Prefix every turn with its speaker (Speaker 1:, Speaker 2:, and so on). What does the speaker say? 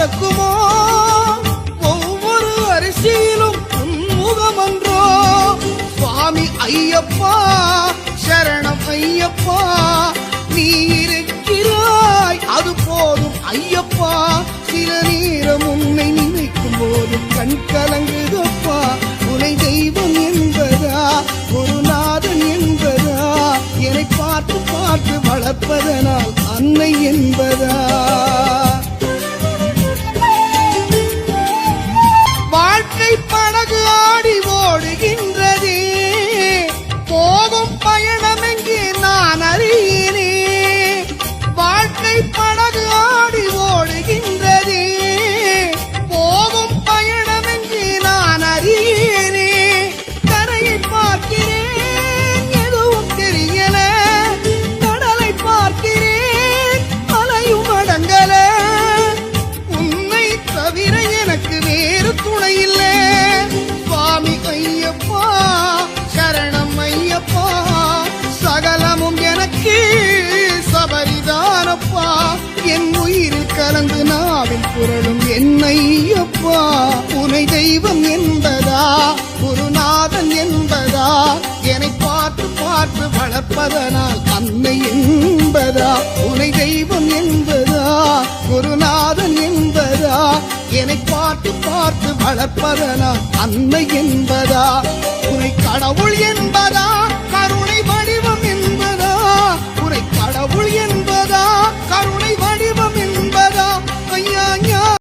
Speaker 1: உன்னை ஒவ்வொரு அரிசியிலும் உன் சுவாமி ஐயப்பா சரணம் ஐயப்பா நீ இருக்கிறாய் அது போதும் ஐயப்பா. சில நேரம் உன்னை நினைக்கும் போது கண் கலங்குதப்பா. உனை தெய்வம் என்பதா? குருநாதன் என்பதா? என்னை பார்த்து பார்த்து வளர்ப்பதனால் அன்னை என்பதா? ஓடுகின்றதே போகும் பயணம் எங்கே நான் அறியினே. வாழ்க்கை படகு ஆடி ஓடுகின்றதே. போகும் பயணம் எங்கே நான் அறியினே. கரையை பார்க்கிறேன் எதுவும் தெரியல. கடலை பார்க்கிறேன் அலையும் அடங்கல. உன்னை தவிர எனக்கு வேறு துணை நானப்பா என் உயிரில் கலந்து நாவில் புரளும் என்னையப்பா. உனை தெய்வம் என்பதா குருநாதன் என்பதா. என்னை பார்த்து பார்த்து வளர்ப்பதனால் அன்னை என்பதா. உனை தெய்வம் என்பதா குருநாதன் என்பதா. என்னை பார்த்து பார்த்து வளர்ப்பதனால் அன்னை என்பதா. உனை கடவுள் என்ப